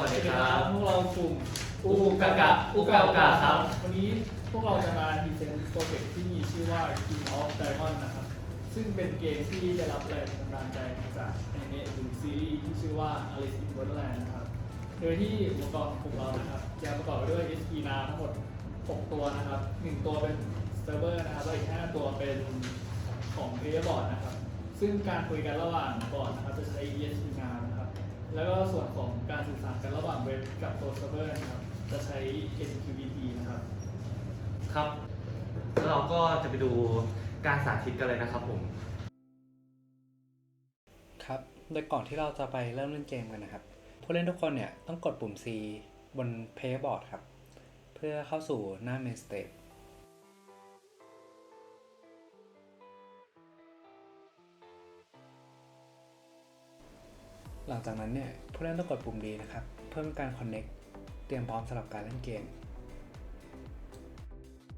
วัสดีครับพวกเรากลุ่มอูกากะอูกากะครับ วันนี้พวกเราจะมาดีเซนต์โปรเจกต์ที่มีชื่อว่า King of Diamond นะครับ ซึ่งเป็นเกมที่ได้รับแรงบันดาลใจมาจากอนิเมะหรือซีรีส์ที่ชื่อว่า Alice in Wonderland นะครับ โดยที่อุปกรณ์ของกลุ่มเรานะครับจะประกอบไปด้วย SP นาทั้งหมด 6 ตัวนะครับ 1 ตัวเป็นเซิร์ฟเวอร์นะครับแล้วอีก 5 ตัวเป็นของเพลย์บอร์ดนะครับ ซึ่งการคุยกันระหว่างบอร์ดนะครับจะใช้ ESP นานะครับ แล้วก็ส่วนของการสื่อสารกันระหว่างเว็บกับตัวเซิร์ฟเวอร์นะครับ จะใช้ MQTT นะครับ ครับแล้วเราก็จะไปดูการสาธิตกันเลยนะครับผม ครับ โดยก่อนที่เราจะไปเริ่มเล่นเกมกันนะครับ ผู้เล่นทุกคนเนี่ยต้องกดปุ่ม C บน Playboard ครับ เพื่อเข้าสู่หน้า Main Stage หลังจากนั้นเนี่ยผู้เล่นต้องกดปุ่ม D นะครับ เพื่อเป็นการ Connect เตรียมพร้อมสำหรับการเล่นเกม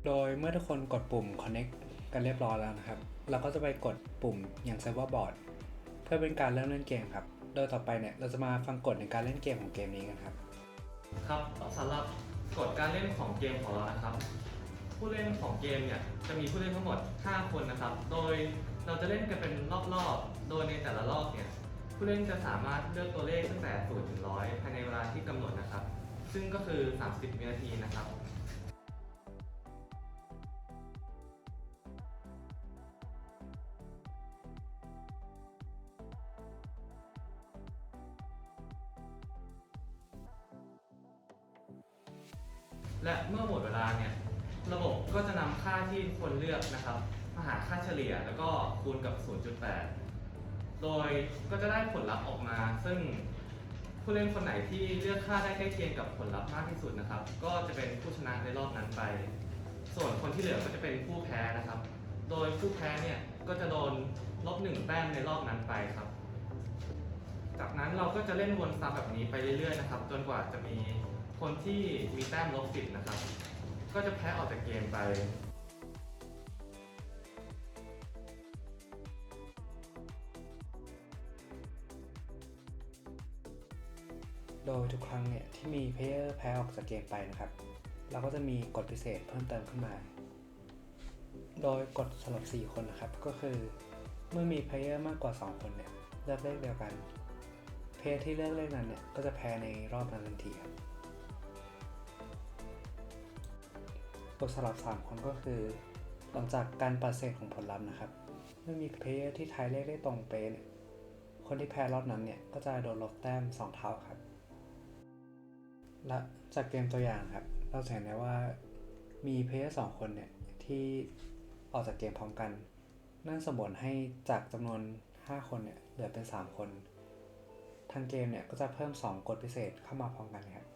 โดยเมื่อทุกคนกดปุ่ม Connect กันเรียบร้อยแล้วนะครับ เราก็จะไปกดปุ่มอย่าง Server Board เพื่อเป็นการเริ่มเล่นเกมครับ โดยต่อไปเนี่ยเราจะมาฟังกฎในการเล่นเกมของเกมนี้กันครับ ครับสำหรับกฎการเล่นของเกมของเรานะครับ ผู้เล่นของเกมเนี่ยจะมีผู้เล่นทั้งหมด 5 คนนะครับ โดยเราจะเล่นกันเป็นรอบๆ โดยในแต่ละรอบเนี่ย ผู้เล่นจะสามารถเลือกตัวเลขตั้งแต่0ถึง100 ภายในเวลาที่กำหนดนะครับ ซึ่งก็คือ 30 วินาทีนะครับ และเมื่อหมดเวลาเนี่ย ระบบก็จะนำค่าที่คนเลือกนะครับ มาหาค่าเฉลี่ยแล้วก็คูณกับ 0.8 โดยก็จะได้ผลลัพธ์ออกมา ซึ่งผู้เล่นคนไหนที่เลือกค่าได้ใกล้เคียงกับผลลัพธ์มากที่สุดนะครับ ก็จะเป็นผู้ชนะในรอบนั้นไป ส่วนคนที่เหลือก็จะเป็นผู้แพ้นะครับ โดยผู้แพ้เนี่ยก็จะโดนลบหนึ่งแต้มในรอบนั้นไปครับ จากนั้นเราก็จะเล่นวนซ้ำแบบนี้ไปเรื่อยๆนะครับ จนกว่าจะมีคนที่มีแต้มลบสิบนะครับ ก็จะแพ้ออกจากเกมไป ดยทุกครั้งเนี่ยที่มีเพลเยอร์แพ้ออกจากเกมไปนะครับ เราก็จะมีกฎพิเศษเพิ่มเติมขึ้นมา โดยกฎสำหรับ 4 คนนะครับ ก็คือ เมื่อมีเพลเยอร์มากกว่า 2 คนเนี่ยเลือกเลขเดียวกัน เพลเยอร์ที่เลือกเลขนั้นเนี่ยก็จะแพ้ในรอบนั้นทันทีครับกฎสำหรับ 3 คนก็คือ หลังจากการปัดเศษของผลลัพธ์นะครับ เมื่อมีเพลเยอร์ที่ทายเลขได้ตรงเป๊ะเนี่ยคนที่แพ้รอบนั้นเนี่ยก็จะโดนลบแต้ม 2 เท่าครับ และจากเกมตัวอย่างครับ เราจะเห็นได้ว่ามีเพลเยอร์สองคนเนี่ย ที่ออกจากเกมพร้อมกัน นั่นสมบูรณ์ให้จากจำนวน 5 คนเนี่ย เหลือเป็น 3 คน ทางเกมเนี่ย ก็จะเพิ่ม 2 กฎพิเศษเข้ามาพร้อมกันครับ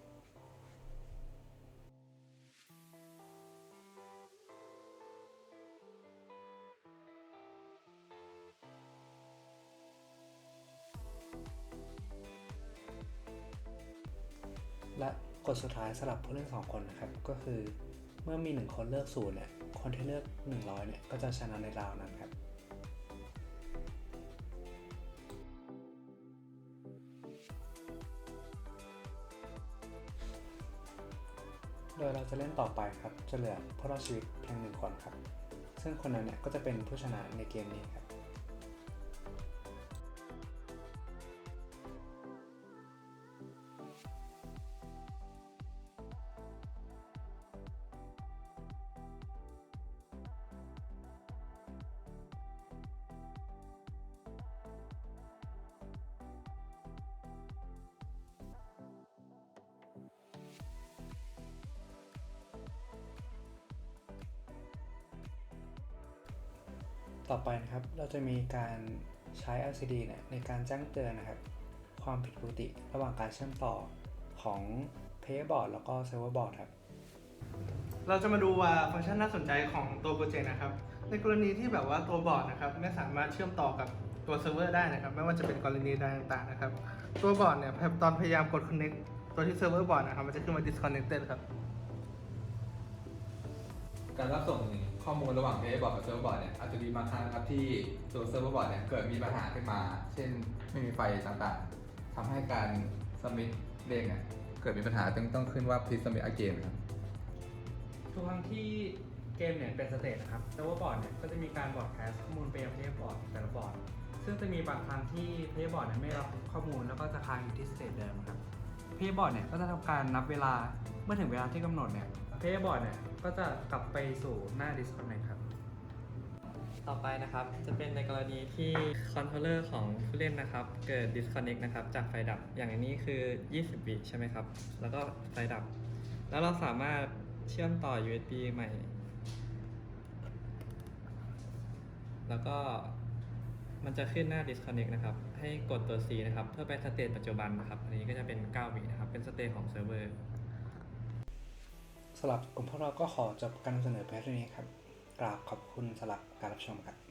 และกฎสุดท้ายสำหรับผู้เล่น2 คนนะครับ ก็คือเมื่อมี 1 คนเลือกศูนย์เนี่ย คนที่เลือก 100เนี่ยก็จะชนะในราวนั้นครับโดยเราจะเล่นต่อไปครับ จะเหลือผู้รอดชีวิตเพียงหนึ่งคนครับ ซึ่งคนนั้นเนี่ยก็จะเป็นผู้ชนะในเกมนี้ครับ ต่อไปนะครับ เราจะมีการใช้ LCD เนี่ยในการแจ้งเตือนนะครับ ความผิดปกติระหว่างการเชื่อมต่อของ Playboard แล้วก็ Serverboard ครับ เราจะมาดูว่าฟังก์ชันน่าสนใจของตัวโปรเจกต์นะครับ ในกรณีที่แบบว่าตัวบอร์ดนะครับไม่สามารถเชื่อมต่อกับตัวเซิร์ฟเวอร์ได้นะครับ ไม่ว่าจะเป็นกรณีใดต่างๆนะครับ ตัวบอร์ดเนี่ยตอนพยายามกด connect ตัวที่เซิร์ฟเวอร์บอร์ดนะครับมันจะขึ้นมา disconnected ครับ การรับส่ง ข้อมูลระหว่างเพจบอร์ดกับเซิร์ฟเวอร์บอร์ดเนี่ยอาจจะมีบางครั้งครับที่ตัวเซิร์ฟเวอร์บอร์ดเนี่ยเกิดมีปัญหาขึ้นมา เช่นไม่มีไฟต่างๆทำให้การสมิธเด้งอะเกิดมีปัญหาต้องต้องขึ้นว่า please submit again ครับ ทุกครั้งที่เกมเนี่ยเป็นสเตทนะครับเซิร์ฟเวอร์บอร์ดเนี่ยก็จะมีการบอร์ดแคสข้อมูลไปยังเพลย์บอร์ดแต่ละบอร์ด ซึ่งจะมีบางครั้งที่เพลย์บอร์ดเนี่ยไม่รับข้อมูลแล้วก็จะค้างอยู่ที่สเตทเดิมครับเพลย์บอร์ดเนี่ยก็จะทำการนับเวลาเมื่อถึงเวลาที่กำหนดเนี่ย เพลย์บอร์ดเนี่ยก็จะกลับไปสู่หน้า disconnect ครับ ต่อไปนะครับจะเป็นในกรณีที่คอนโทรลเลอร์ของผู้เล่นนะครับ เกิด disconnect นะครับจากไฟดับอย่างอันนี้คือ 20 วิใช่ไหมครับ แล้วก็ไฟดับ แล้วเราสามารถเชื่อมต่อ USB ใหม่ แล้วก็มันจะขึ้นหน้า disconnect นะครับ ให้กดตัว C นะครับ เพื่อไปสเตจปัจจุบันนะครับ อันนี้ก็จะเป็น 9 วินะครับ เป็นสเตจของเซิร์ฟเวอร์ำหรับกลุ่มพวกเราก็ขอจบการนำเสนอเพียงเท่านี้ครับ กราบขอบคุณสำหรับการรับชมครับ